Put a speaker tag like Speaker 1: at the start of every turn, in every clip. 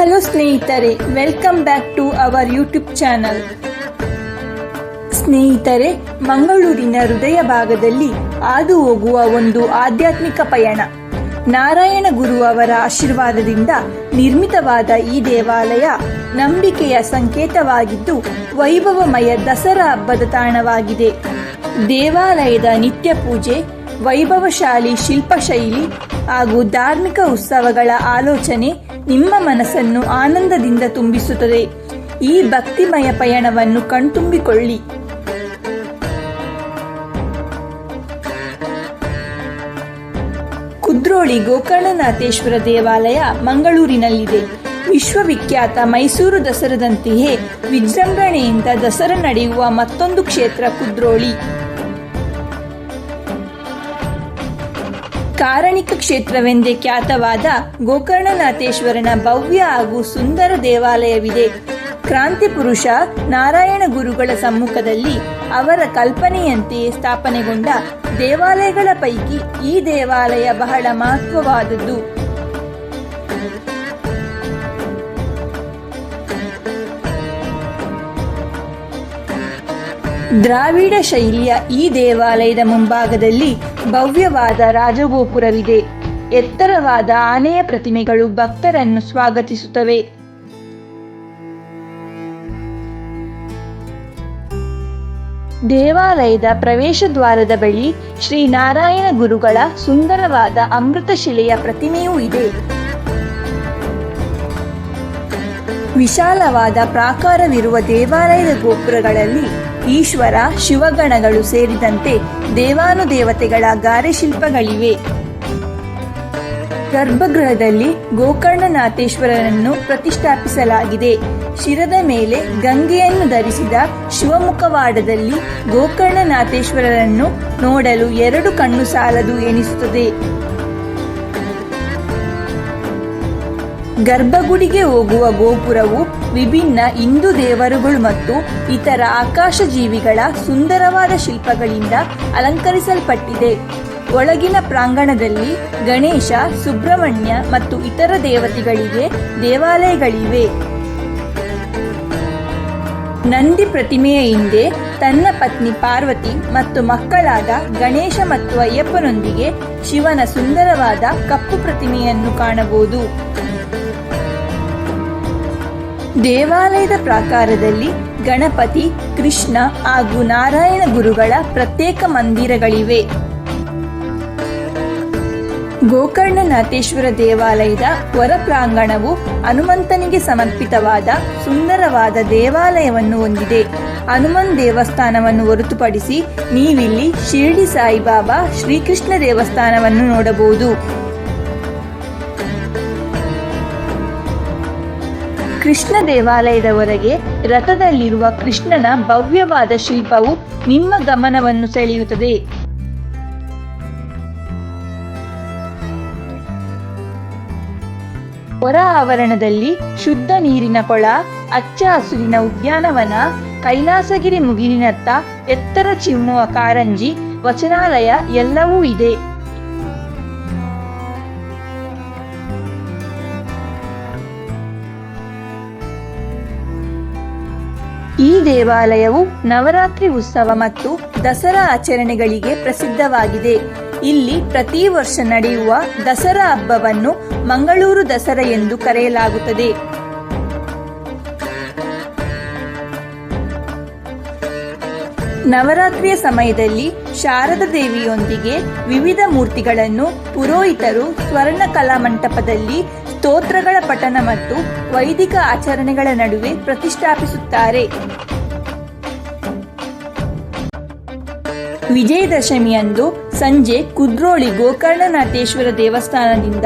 Speaker 1: Hello ಸ್ನೇಹಿತರೆ welcome back to our YouTube channel ಸ್ನೇಹಿತರೆ, ಮಂಗಳೂರಿನ ಹೃದಯ ಭಾಗದಲ್ಲಿ ಹಾದು ಹೋಗುವ ಒಂದು ಆಧ್ಯಾತ್ಮಿಕ ಪಯಣ. ನಾರಾಯಣ ಗುರು ಅವರ ಆಶೀರ್ವಾದದಿಂದ ನಿರ್ಮಿತವಾದ ಈ ದೇವಾಲಯ ನಂಬಿಕೆಯ ಸಂಕೇತವಾಗಿದ್ದು, ವೈಭವಮಯ ದಸರಾ ಹಬ್ಬದ ತಾಣವಾಗಿದೆ. ದೇವಾಲಯದ ನಿತ್ಯ ಪೂಜೆ, ವೈಭವಶಾಲಿ ಶಿಲ್ಪಶೈಲಿ ಹಾಗೂ ಧಾರ್ಮಿಕ ಉತ್ಸವಗಳ ಆಲೋಚನೆ ನಿಮ್ಮ ಮನಸ್ಸನ್ನು ಆನಂದದಿಂದ ತುಂಬಿಸುತ್ತದೆ. ಈ ಭಕ್ತಿಮಯ ಪಯಣವನ್ನು ಕಣ್ತುಂಬಿಕೊಳ್ಳಿ. ಕುದ್ರೋಳಿ ಗೋಕರ್ಣನಾಥೇಶ್ವರ ದೇವಾಲಯ ಮಂಗಳೂರಿನಲ್ಲಿದೆ. ವಿಶ್ವವಿಖ್ಯಾತ ಮೈಸೂರು ದಸರದಂತೆಯೇ ವಿಜೃಂಭಣೆಯಿಂದ ದಸರಾ ನಡೆಯುವ ಮತ್ತೊಂದು ಕ್ಷೇತ್ರ ಕುದ್ರೋಳಿ. ಕಾರಣಿಕ ಕ್ಷೇತ್ರವೆಂದೇ ಖ್ಯಾತವಾದ ಗೋಕರ್ಣನಾಥೇಶ್ವರನ ಭವ್ಯ ಹಾಗೂ ಸುಂದರ ದೇವಾಲಯವಿದೆ. ಕ್ರಾಂತಿ ಪುರುಷ ನಾರಾಯಣ ಗುರುಗಳ ಸಮ್ಮುಖದಲ್ಲಿ ಅವರ ಕಲ್ಪನೆಯಂತೆಯೇ ಸ್ಥಾಪನೆಗೊಂಡ ದೇವಾಲಯಗಳ ಪೈಕಿ ಈ ದೇವಾಲಯ ಬಹಳ ಮಹತ್ವವಾದದ್ದು. ದ್ರಾವಿಡ ಶೈಲಿಯ ಈ ದೇವಾಲಯದ ಮುಂಭಾಗದಲ್ಲಿ ಭವ್ಯವಾದ ರಾಜಗೋಪುರವಿದೆ. ಎತ್ತರವಾದ ಆನೆಯ ಪ್ರತಿಮೆಗಳು ಭಕ್ತರನ್ನು ಸ್ವಾಗತಿಸುತ್ತವೆ. ದೇವಾಲಯದ ಪ್ರವೇಶ ದ್ವಾರದ ಬಳಿ ಶ್ರೀ ನಾರಾಯಣ ಗುರುಗಳ ಸುಂದರವಾದ ಅಮೃತಶಿಲೆಯ ಪ್ರತಿಮೆಯೂ ಇದೆ. ವಿಶಾಲವಾದ ಪ್ರಾಕಾರವಿರುವ ದೇವಾಲಯದ ಗೋಪುರಗಳಲ್ಲಿ ಈಶ್ವರ, ಶಿವಗಣಗಳು ಸೇರಿದಂತೆ ದೇವಾನುದೇವತೆಗಳ ಗಾರೆಶಿಲ್ಪಗಳಿವೆ. ಗರ್ಭಗೃಹದಲ್ಲಿ ಗೋಕರ್ಣನಾಥೇಶ್ವರನನ್ನು ಪ್ರತಿಷ್ಠಾಪಿಸಲಾಗಿದೆ. ಶಿರದ ಮೇಲೆ ಗಂಗೆಯನ್ನು ಧರಿಸಿದ ಶಿವಮುಖವಾಡದಲ್ಲಿ ಗೋಕರ್ಣನಾಥೇಶ್ವರರನ್ನು ನೋಡಲು ಎರಡು ಕಣ್ಣು ಸಾಲದು ಎನಿಸುತ್ತದೆ. ಗರ್ಭಗುಡಿಗೆ ಹೋಗುವ ಗೋಪುರವು ವಿಭಿನ್ನ ಹಿಂದೂ ದೇವರುಗಳು ಮತ್ತು ಇತರ ಆಕಾಶ ಜೀವಿಗಳ ಸುಂದರವಾದ ಶಿಲ್ಪಗಳಿಂದ ಅಲಂಕರಿಸಲ್ಪಟ್ಟಿದೆ. ಒಳಗಿನ ಪ್ರಾಂಗಣದಲ್ಲಿ ಗಣೇಶ, ಸುಬ್ರಹ್ಮಣ್ಯ ಮತ್ತು ಇತರ ದೇವತೆಗಳಿಗೆ ದೇವಾಲಯಗಳಿವೆ. ನಂದಿ ಪ್ರತಿಮೆಯ ಹಿಂದೆ ತನ್ನ ಪತ್ನಿ ಪಾರ್ವತಿ ಮತ್ತು ಮಕ್ಕಳಾದ ಗಣೇಶ ಮತ್ತು ಅಯ್ಯಪ್ಪನೊಂದಿಗೆ ಶಿವನ ಸುಂದರವಾದ ಕಪ್ಪು ಪ್ರತಿಮೆಯನ್ನು ಕಾಣಬಹುದು. ದೇವಾಲಯದ ಪ್ರಾಕಾರದಲ್ಲಿ ಗಣಪತಿ, ಕೃಷ್ಣ ಹಾಗೂ ನಾರಾಯಣ ಗುರುಗಳ ಪ್ರತ್ಯೇಕ ಮಂದಿರಗಳಿವೆ. ಗೋಕರ್ಣನಾಥೇಶ್ವರ ದೇವಾಲಯದ ಹೊರ ಪ್ರಾಂಗಣವು ಹನುಮಂತನಿಗೆ ಸಮರ್ಪಿತವಾದ ಸುಂದರವಾದ ದೇವಾಲಯವನ್ನು ಹೊಂದಿದೆ. ಹನುಮನ್ ದೇವಸ್ಥಾನವನ್ನು ಹೊರತುಪಡಿಸಿ ನೀವಿಲ್ಲಿ ಶಿರಡಿ ಸಾಯಿಬಾಬಾ ಶ್ರೀಕೃಷ್ಣ ದೇವಸ್ಥಾನವನ್ನು ನೋಡಬಹುದು. ಕೃಷ್ಣ ದೇವಾಲಯದವರೆಗೆ ರಥದಲ್ಲಿರುವ ಕೃಷ್ಣನ ಭವ್ಯವಾದ ಶಿಲ್ಪವು ನಿಮ್ಮ ಗಮನವನ್ನು ಸೆಳೆಯುತ್ತದೆ. ಹೊರ ಆವರಣದಲ್ಲಿ ಶುದ್ಧ ನೀರಿನ ಕೊಳ, ಅಚ್ಚ ಹಸುರಿನ ಉದ್ಯಾನವನ, ಕೈಲಾಸಗಿರಿ ಮುಗಿಲಿನತ್ತ ಎತ್ತರ ಚಿಮ್ಮುವ ಕಾರಂಜಿ, ವಚನಾಲಯ ಎಲ್ಲವೂ ಇದೆ. ದೇವಾಲಯವು ನವರಾತ್ರಿ ಉತ್ಸವ ಮತ್ತು ದಸರಾ ಆಚರಣೆಗಳಿಗೆ ಪ್ರಸಿದ್ಧವಾಗಿದೆ. ಇಲ್ಲಿ ಪ್ರತಿ ವರ್ಷ ನಡೆಯುವ ದಸರಾ ಹಬ್ಬವನ್ನು ಮಂಗಳೂರು ದಸರಾ ಎಂದು ಕರೆಯಲಾಗುತ್ತದೆ. ನವರಾತ್ರಿಯ ಸಮಯದಲ್ಲಿ ಶಾರದ ದೇವಿಯೊಂದಿಗೆ ವಿವಿಧ ಮೂರ್ತಿಗಳನ್ನು ಪುರೋಹಿತರು ಸ್ವರ್ಣ ಕಲಾ ಮಂಟಪದಲ್ಲಿ ಸ್ತೋತ್ರಗಳ ಪಠನ ಮತ್ತು ವೈದಿಕ ಆಚರಣೆಗಳ ನಡುವೆ ಪ್ರತಿಷ್ಠಾಪಿಸುತ್ತಾರೆ. ವಿಜಯದಶಮಿಯಂದು ಸಂಜೆ ಕುದ್ರೋಳಿ ಗೋಕರ್ಣನಾಥೇಶ್ವರ ದೇವಸ್ಥಾನದಿಂದ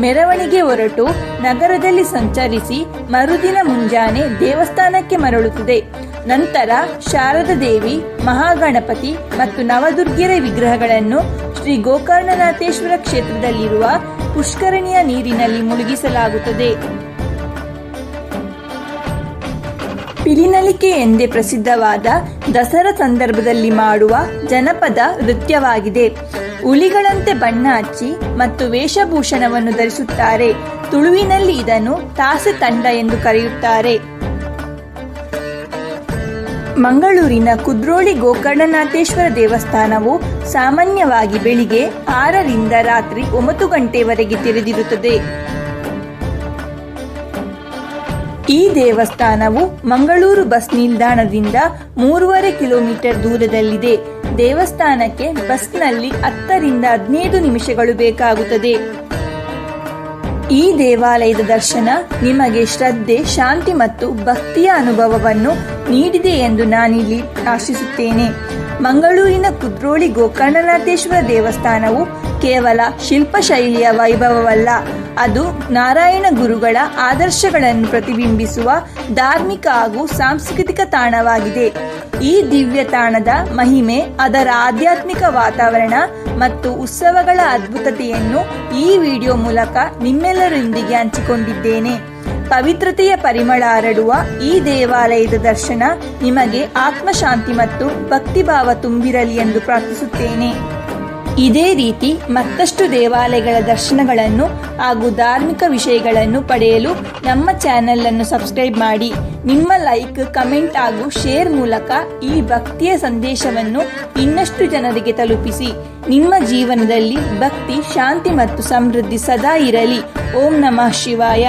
Speaker 1: ಮೆರವಣಿಗೆ ಹೊರಟು ನಗರದಲ್ಲಿ ಸಂಚರಿಸಿ ಮರುದಿನ ಮುಂಜಾನೆ ದೇವಸ್ಥಾನಕ್ಕೆ ಮರಳುತ್ತದೆ. ನಂತರ ಶಾರದ ದೇವಿ ಮಹಾಗಣಪತಿ ಮತ್ತು ನವದುರ್ಗೆರೆ ವಿಗ್ರಹಗಳನ್ನು ಶ್ರೀ ಗೋಕರ್ಣನಾಥೇಶ್ವರ ಕ್ಷೇತ್ರದಲ್ಲಿರುವ ಪುಷ್ಕರಣಿಯ ನೀರಿನಲ್ಲಿ ಮುಳುಗಿಸಲಾಗುತ್ತದೆ. ಪಿಲಿನಲಿಕೆ ಎಂದೇ ಪ್ರಸಿದ್ಧವಾದ ದಸರಾ ಸಂದರ್ಭದಲ್ಲಿ ಮಾಡುವ ಜನಪದ ನೃತ್ಯವಾಗಿದೆ. ಹುಲಿಗಳಂತೆ ಬಣ್ಣ ಹಚ್ಚಿ ಮತ್ತು ವೇಷಭೂಷಣವನ್ನು ಧರಿಸುತ್ತಾರೆ. ತುಳುವಿನಲ್ಲಿ ಇದನ್ನು ತಾಸೆ ತಂಡ ಎಂದು ಕರೆಯುತ್ತಾರೆ. ಮಂಗಳೂರಿನ ಕುದ್ರೋಳಿ ಗೋಕರ್ಣನಾಥೇಶ್ವರ ದೇವಸ್ಥಾನವು ಸಾಮಾನ್ಯವಾಗಿ ಬೆಳಿಗ್ಗೆ ಆರರಿಂದ ರಾತ್ರಿ ಒಂಬತ್ತು ಗಂಟೆವರೆಗೆ ತೆರೆದಿರುತ್ತದೆ. ಈ ದೇವಸ್ಥಾನವು ಮಂಗಳೂರು ಬಸ್ ನಿಲ್ದಾಣದಿಂದ ಮೂರುವರೆ ಕಿಲೋಮೀಟರ್ ದೂರದಲ್ಲಿದೆ. ದೇವಸ್ಥಾನಕ್ಕೆ ಬಸ್ನಲ್ಲಿ ಹತ್ತರಿಂದ ಹದಿನೈದು ನಿಮಿಷಗಳು ಬೇಕಾಗುತ್ತದೆ. ಈ ದೇವಾಲಯದ ದರ್ಶನ ನಿಮಗೆ ಶ್ರದ್ಧೆ, ಶಾಂತಿ ಮತ್ತು ಭಕ್ತಿಯ ಅನುಭವವನ್ನು ನೀಡಿದೆ ಎಂದು ನಾನಿಲ್ಲಿ ಆಶಿಸುತ್ತೇನೆ. ಮಂಗಳೂರಿನ ಕುದ್ರೋಳಿ ಗೋಕರ್ಣನಾಥೇಶ್ವರ ದೇವಸ್ಥಾನವು ಕೇವಲ ಶಿಲ್ಪಶೈಲಿಯ ವೈಭವವಲ್ಲ, ಅದು ನಾರಾಯಣ ಗುರುಗಳ ಆದರ್ಶಗಳನ್ನು ಪ್ರತಿಬಿಂಬಿಸುವ ಧಾರ್ಮಿಕ ಹಾಗೂ ಸಾಂಸ್ಕೃತಿಕ ತಾಣವಾಗಿದೆ. ಈ ದಿವ್ಯ ತಾಣದ ಮಹಿಮೆ, ಅದರ ಆಧ್ಯಾತ್ಮಿಕ ವಾತಾವರಣ ಮತ್ತು ಉತ್ಸವಗಳ ಅದ್ಭುತತೆಯನ್ನು ಈ ವಿಡಿಯೋ ಮೂಲಕ ನಿಮ್ಮೆಲ್ಲರೊಂದಿಗೆ ಹಂಚಿಕೊಂಡಿದ್ದೇನೆ. ಪವಿತ್ರತೆಯ ಪರಿಮಳ ಹರಡುವ ಈ ದೇವಾಲಯದ ದರ್ಶನ ನಿಮಗೆ ಆತ್ಮಶಾಂತಿ ಮತ್ತು ಭಕ್ತಿಭಾವ ತುಂಬಿರಲಿ ಎಂದು ಪ್ರಾರ್ಥಿಸುತ್ತೇನೆ. ಇದೇ ರೀತಿ ಮತ್ತಷ್ಟು ದೇವಾಲಯಗಳ ದರ್ಶನಗಳನ್ನು ಹಾಗೂ ಧಾರ್ಮಿಕ ವಿಷಯಗಳನ್ನು ಪಡೆಯಲು ನಮ್ಮ ಚಾನೆಲ್ ಅನ್ನು ಸಬ್ಸ್ಕ್ರೈಬ್ ಮಾಡಿ. ನಿಮ್ಮ ಲೈಕ್, ಕಮೆಂಟ್ ಹಾಗೂ ಶೇರ್ ಮೂಲಕ ಈ ಭಕ್ತಿಯ ಸಂದೇಶವನ್ನು ಇನ್ನಷ್ಟು ಜನರಿಗೆ ತಲುಪಿಸಿ. ನಿಮ್ಮ ಜೀವನದಲ್ಲಿ ಭಕ್ತಿ, ಶಾಂತಿ ಮತ್ತು ಸಮೃದ್ಧಿ ಸದಾ ಇರಲಿ. ಓಂ ನಮಃ ಶಿವಾಯ.